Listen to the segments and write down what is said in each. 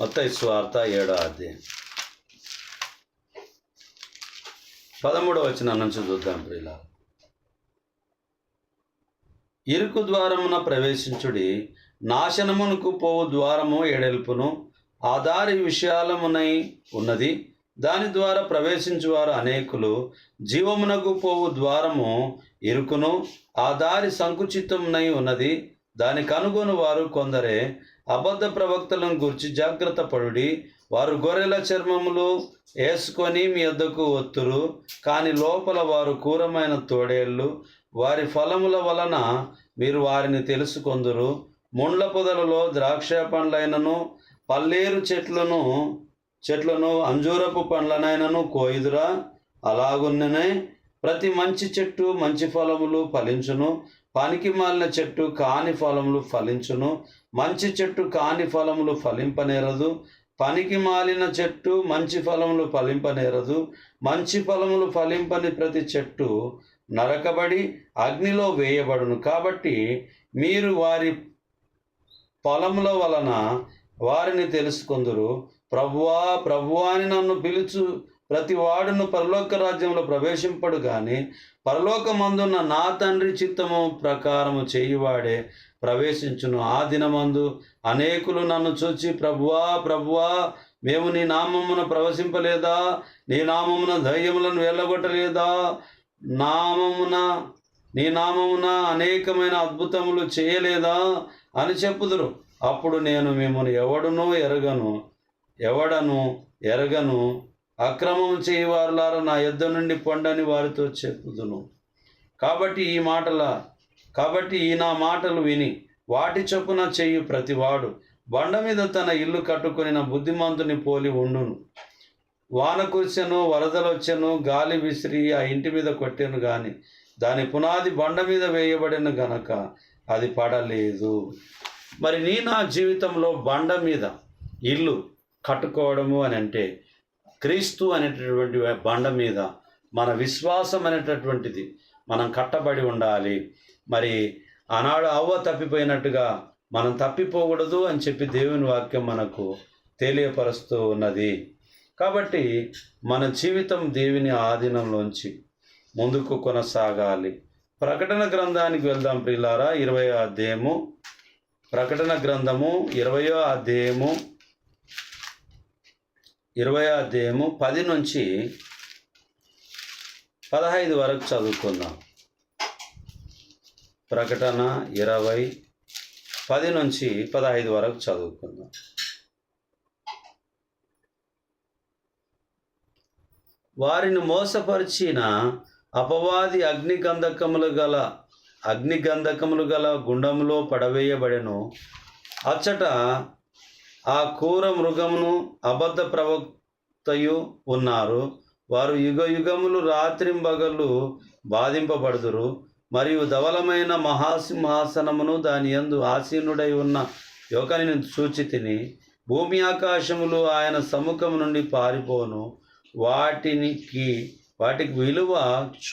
మొత్తం స్వార్థ ఏడో అధ్యాయం. పదమూడవ వచ్చిన నుంచి చూద్దాం ప్రియుల ఇరుకు ద్వారమున ప్రవేశించుడి నాశనమునకు పోవు ద్వారము ఎడెల్పును ఆ దారి విశాలమునై ఉన్నది. దాని ద్వారా ప్రవేశించువారు అనేకులు జీవమునకు పోవు ద్వారము ఇరుకును ఆ దారి సంకుచితమునై ఉన్నది. దాని కనుగొని వారు కొందరే అబద్ధ ప్రవక్తలను గురించి జాగ్రత్త పడుడి. వారు గొర్రెల చర్మములు వేసుకొని మీ వద్దకు ఒత్తురు కానీ లోపల వారు క్రూరమైన తోడేళ్ళు. వారి ఫలముల వలన మీరు వారిని తెలుసుకొందురు. ముండ్ల పొదలలో ద్రాక్ష పండ్లైనను పల్లేరు చెట్లను చెట్లను అంజూరపు పండ్లనైనను కోయిదురా. అలాగున్ననే ప్రతి మంచి చెట్టు మంచి ఫలములు ఫలించును. పనికి మాలిన చెట్టు కాని ఫలములు ఫలించును. మంచి చెట్టు కాని ఫలములు ఫలింపనేరదు. పనికి మాలిన చెట్టు మంచి ఫలములు ఫలింపనేరదు. మంచి ఫలములు ఫలింపని ప్రతి చెట్టు నరకబడి అగ్నిలో వేయబడును. కాబట్టి మీరు వారి ఫలముల వలన వారిని తెలుసుకొందురు. ప్రభువా ప్రభువా అని నన్ను పిలుచు ప్రతి వాడును పరలోక రాజ్యంలో ప్రవేశింపడు కానీ పరలోకమందున్న నా తండ్రి చిత్తము ప్రకారము చేయువాడే ప్రవేశించును. ఆ దినమందు అనేకులు నన్ను చూచి ప్రభువా ప్రభువా మేము నీ నామమున ప్రవశింపలేదా? నీ నామమున ధైర్యములను వెళ్ళగొట్టలేదా? నామమున నీ నామమున అనేకమైన అద్భుతములు చేయలేదా? అని చెప్పుదురు. అప్పుడు నేను మిమ్మల్ని ఎవడునూ ఎరగను ఎవడను ఎరగను అక్రమం చేయవారులారా నా యుద్ధ నుండి పొండని వారితో చెప్పుదును. కాబట్టి ఈ మాటల కాబట్టి ఈ నా మాటలు విని వాటి చొప్పున చెయ్యి ప్రతివాడు. బండ మీద తన ఇల్లు కట్టుకుని బుద్ధిమంతుని పోలి ఉండును. వాన కురిసెను వరదలొచ్చెను గాలి విసిరి ఆ ఇంటి మీద కొట్టెను గాని దాని పునాది బండ మీద వేయబడిన గనక అది పడలేదు. మరి నీ నా జీవితంలో బండ మీద ఇల్లు కట్టుకోవడము అని అంటే క్రీస్తు అనేటటువంటి బండ మీద మన విశ్వాసం అనేటటువంటిది మనం కట్టబడి ఉండాలి. మరి ఆనాడు అవ్వ తప్పిపోయినట్టుగా మనం తప్పిపోకూడదు అని చెప్పి దేవుని వాక్యం మనకు తెలియపరుస్తూ ఉన్నది. కాబట్టి మన జీవితం దేవుని ఆధీనంలోంచి ముందుకు కొనసాగాలి. ప్రకటన గ్రంథానికి వెళ్దాం ప్రియులారా ఇరవై అధ్యాయము. ప్రకటన గ్రంథము ఇరవయో అధ్యాయము ఇరవై అధ్యాయము పది నుంచి పదహైదు వరకు చదువుకుందాం. ప్రకటన ఇరవై పది నుంచి పదహైదు వరకు చదువుకుందాం. వారిని మోసపరిచిన అపవాది అగ్నిగంధకములు గల అగ్నిగంధకములు గల గుండంలో పడవేయబడెను. అచ్చట ఆ క్రూర మృగమును అబద్ధ ప్రవక్తయు ఉన్నారు. వారు యుగ యుగములు రాత్రింబగళ్ళు బాధింపబడుదురు. మరియు ధవలమైన మహాసింహాసనమును దాని యందు ఆసీనుడై ఉన్న యువకని సూచి తిని భూమి ఆకాశములు ఆయన సముఖం నుండి పారిపోను. వాటినికి వాటికి విలువ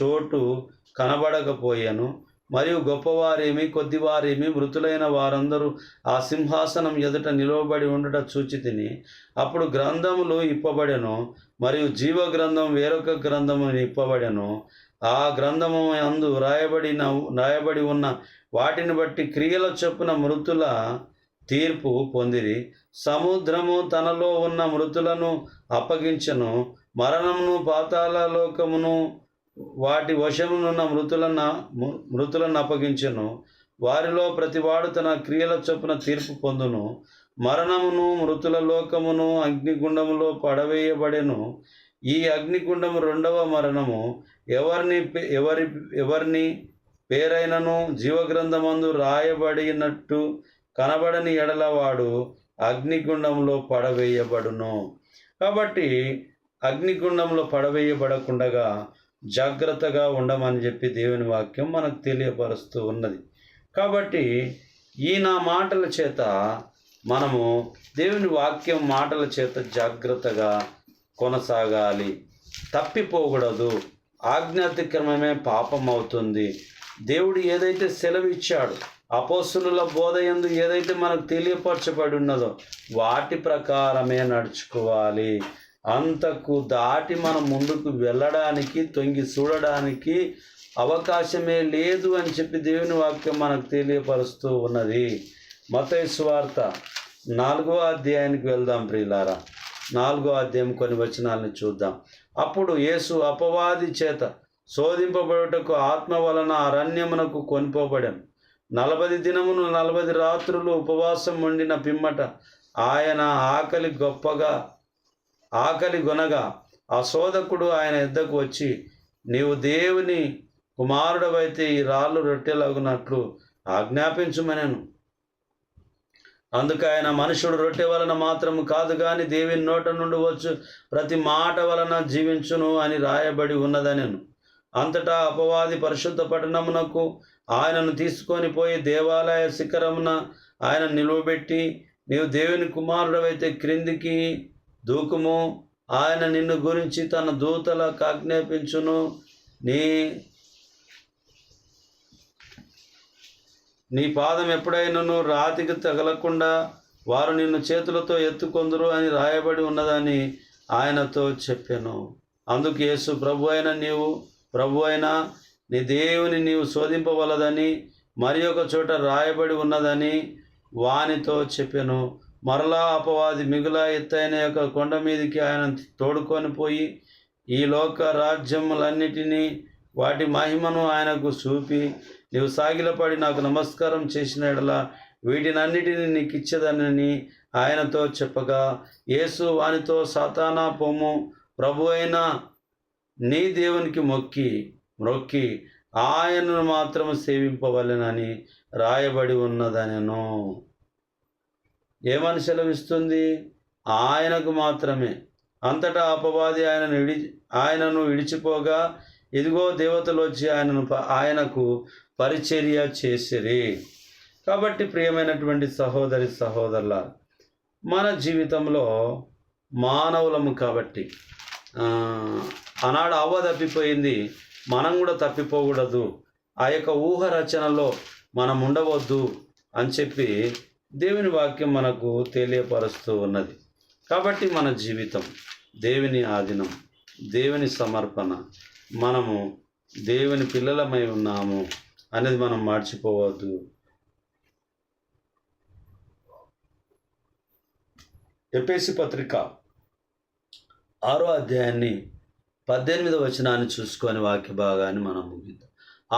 చోటు కనబడకపోయాను. మరియు గొప్పవారేమి కొద్దివారేమి మృతులైన వారందరూ ఆ సింహాసనం ఎదుట నిలవబడి ఉండట చూచి తిని అప్పుడు గ్రంథములు ఇప్పబడెను మరియు జీవ గ్రంథం వేరొక గ్రంథము ఇప్పబడెను. ఆ గ్రంథము అందు రాయబడిన రాయబడి ఉన్న వాటిని బట్టి క్రియల చొప్పున మృతుల తీర్పు పొందిరి. సముద్రము తనలో ఉన్న మృతులను అప్పగించను మరణమును పాతాళ లోకమును వాటి వశమునున్న మృతులను మృతులను అప్పగించెను. వారిలో ప్రతివాడు తన క్రియల చొప్పున తీర్పు పొందును. మరణమును మృతుల లోకమును అగ్నిగుండములో పడవేయబడెను. ఈ అగ్నిగుండము రెండవ మరణము. ఎవరిని పే- ఎవరి ఎవరిని పేరైనను జీవగ్రంథమందు రాయబడినట్టు కనబడని ఎడలవాడు అగ్నిగుండంలో పడవేయబడును. కాబట్టి అగ్నిగుండంలో పడవేయబడకుండగా జాగ్రత్తగా ఉండమని చెప్పి దేవుని వాక్యం మనకు తెలియపరుస్తూ ఉన్నది. కాబట్టి ఈ నా మాటల చేత మనము దేవుని వాక్యం మాటల చేత జాగ్రత్తగా కొనసాగాలి. తప్పిపోకూడదు. ఆజ్ఞాతిక్రమమే పాపం అవుతుంది. దేవుడు ఏదైతే సెలవిచ్చాడు ఇచ్చాడు బోధ ఎందు ఏదైతే మనకు తెలియపరచబడి ఉన్నదో వాటి ప్రకారమే నడుచుకోవాలి. అంతకు దాటి మనం ముందుకు వెళ్ళడానికి తొంగి చూడడానికి అవకాశమే లేదు అని చెప్పి దేవుని వాక్యం మనకు తెలియపరుస్తూ ఉన్నది. మతైస్వార్త నాలుగో అధ్యాయానికి వెళ్దాం ప్రియులారా. నాలుగో అధ్యాయం కొన్ని వచనాలను చూద్దాం. అప్పుడు యేసు అపవాది చేత శోధింపబడుటకు ఆత్మ వలన అరణ్యమునకు కొనిపోబడాను నలభై దినమును నలభై రాత్రులు ఉపవాసం ఉండిన పిమ్మట ఆయన ఆకలి గొప్పగా ఆకలి గొనగా ఆ శోధకుడు ఆయన ఇద్దకు వచ్చి నీవు దేవుని కుమారుడవైతే ఈ రాళ్ళు రొట్టెలాగునట్లు ఆజ్ఞాపించుమనెను. అందుకు ఆయన మనుషుడు రొట్టె వలన మాత్రము కాదు కానీ దేవుని నోట నుండి వచ్చు ప్రతి మాట వలన జీవించును అని రాయబడి ఉన్నదనెను. అంతటా అపవాది పరిశుద్ధ పట్టణమునకు ఆయనను తీసుకొని పోయి దేవాలయ శిఖరమున ఆయన నిలువబెట్టి నీవు దేవుని కుమారుడవైతే క్రిందికి దూకుము. ఆయన నిన్ను గురించి తన దూతలకు ఆజ్ఞాపించును. నీ నీ పాదం ఎప్పుడైనను రాతికి తగలకుండా వారు నిన్ను చేతులతో ఎత్తుకొందురు అని రాయబడి ఉన్నదని ఆయనతో చెప్పాను. అందుకు యేసు ప్రభు అయిన నీవు ప్రభు అయినా నీ దేవుని నీవు శోధింపవలదని మరి ఒక చోట రాయబడి ఉన్నదని వానితో చెప్పాను. మరలా అపవాది మిగుల ఎత్తైన యొక్క కొండ మీదకి ఆయన తోడుకొని పోయి ఈ లోక రాజ్యములన్నిటినీ వాటి మహిమను ఆయనకు చూపి నీవు సాగిలపడి నాకు నమస్కారం చేసిన ఎడలా వీటినన్నిటిని నీకు ఇచ్చేదనని ఆయనతో చెప్పగా యేసు వానితో సాతానా పొమ్ము ప్రభు అయిన నీ దేవునికి మొక్కి మొక్కి ఆయనను మాత్రం సేవింపవలెనని రాయబడి ఉన్నదనెను. ఏమని సెలవిస్తుంది? ఆయనకు మాత్రమే. అంతటా అపవాది ఆయనను విడి ఆయనను విడిచిపోగా ఇదిగో దేవతలు వచ్చి ఆయనను ప- ఆయనకు పరిచర్య చేసిరి. కాబట్టి ప్రియమైనటువంటి సహోదరి సహోదరుల మన జీవితంలో మానవులము కాబట్టి ఆనాడు అవ్వ తప్పిపోయింది మనం కూడా తప్పిపోకూడదు. ఆ యొక్క ఊహ రచనలో మనం ఉండవద్దు అని చెప్పి దేవుని వాక్యం మనకు తెలియపరుస్తూ ఉన్నది. కాబట్టి మన జీవితం దేవుని ఆధీనం దేవుని సమర్పణ మనము దేవుని పిల్లలమై ఉన్నాము అనేది మనం మర్చిపోవద్దు. ఎపేసి పత్రిక ఆరో అధ్యాయాన్ని పద్దెనిమిది వచనాన్ని చూసుకొని వాక్య భాగాన్ని మనం ముగిద్దాం.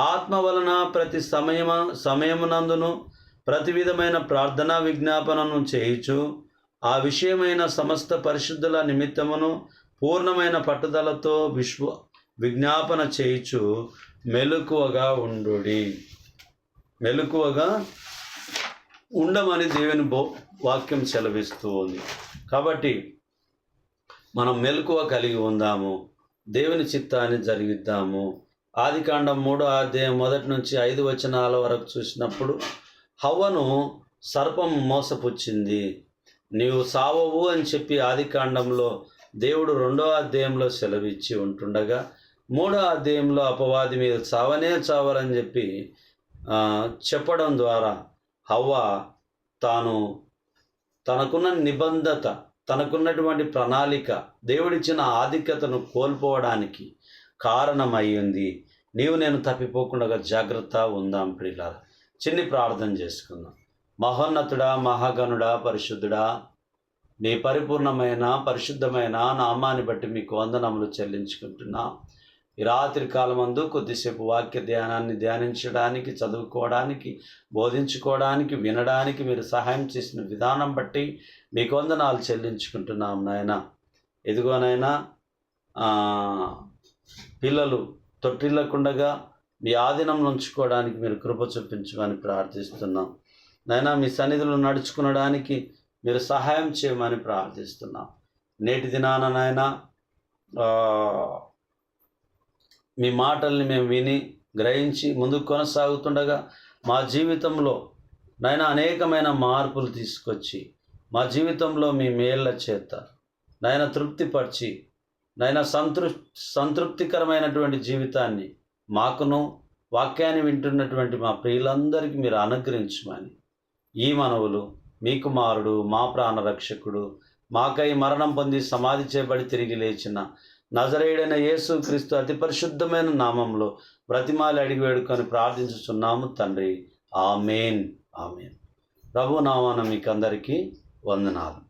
ఆత్మ వలన ప్రతి సమయమ సమయమునందును ప్రతి విధమైన ప్రార్థనా విజ్ఞాపనను చేయుచు. ఆ విషయమైన సమస్త పరిశుద్ధుల నిమిత్తమును పూర్ణమైన పట్టుదలతో విశ్వ విజ్ఞాపన చేయుచు. మెలకువగా ఉండుడి. మెలకువగా ఉండమని దేవుని బో వాక్యం సెలవిస్తూ ఉంది కాబట్టి మనం మెలకువ కలిగి ఉందాము. దేవుని చిత్తాన్ని జరిగిద్దాము. ఆదికాండం మూడో అధ్యాయం మొదటి నుంచి ఐదు వచనాల వరకు చూసినప్పుడు హవ్వను సర్పం మోసపుచ్చింది. నీవు సావవు అని చెప్పి ఆది కాండంలో దేవుడు రెండో అధ్యాయంలో సెలవిచ్చి ఉంటుండగా మూడో అధ్యాయంలో అపవాది మీద చావనే చావరని చెప్పి చెప్పడం ద్వారా హవ్వ తాను తనకున్న నిబంధత తనకున్నటువంటి ప్రణాళిక దేవుడిచ్చిన ఆధిక్యతను కోల్పోవడానికి కారణమయ్యింది. నీవు నేను తప్పిపోకుండా జాగ్రత్త ఉందాం ప్రియులార. చిన్ని ప్రార్థన చేసుకుందాం. మహోన్నతుడా మహాగణుడా పరిశుద్ధుడా మీ పరిపూర్ణమైన పరిశుద్ధమైన నామాన్ని బట్టి మీకు వందనములు చెల్లించుకుంటున్నా. ఈ రాత్రి కాలమందు కొద్దిసేపు వాక్య ధ్యానాన్ని ధ్యానించడానికి చదువుకోవడానికి బోధించుకోవడానికి వినడానికి మీరు సహాయం చేసిన విధానం బట్టి మీకు వందనాలు చెల్లించుకుంటున్నాం నాయన. ఎదుగోనైనా పిల్లలు తొట్టిల్లకుండగా మీ ఆధీనం ఉంచుకోవడానికి మీరు కృప చూపించమని ప్రార్థిస్తున్నాం. నైనా మీ సన్నిధిలో నడుచుకునడానికి మీరు సహాయం చేయమని ప్రార్థిస్తున్నాం. నేటి దినాన నాయన మీ మాటల్ని మేము విని గ్రహించి ముందుకు కొనసాగుతుండగా మా జీవితంలో నాయన అనేకమైన మార్పులు తీసుకొచ్చి మా జీవితంలో మీ మేళ్ళ చేత నాయన తృప్తిపరిచి నాయన సంతృప్ సంతృప్తికరమైనటువంటి జీవితాన్ని మాకును వాక్యాన్ని వింటున్నటువంటి మా ప్రియులందరికీ మీరు అనుగ్రహించమని. ఈ మనవులు మీ కుమారుడు మా ప్రాణరక్షకుడు మాకై మరణం పొంది సమాధి చేయబడి తిరిగి లేచిన నజరేయుడైన యేసు క్రీస్తు అతి పరిశుద్ధమైన నామంలో బ్రతిమాలి అడిగి వేడుకొని ప్రార్థించుచున్నాము తండ్రి. ఆమెన్. ఆమెన్. ప్రభు నామాన మీకు అందరికీ వందనాలు.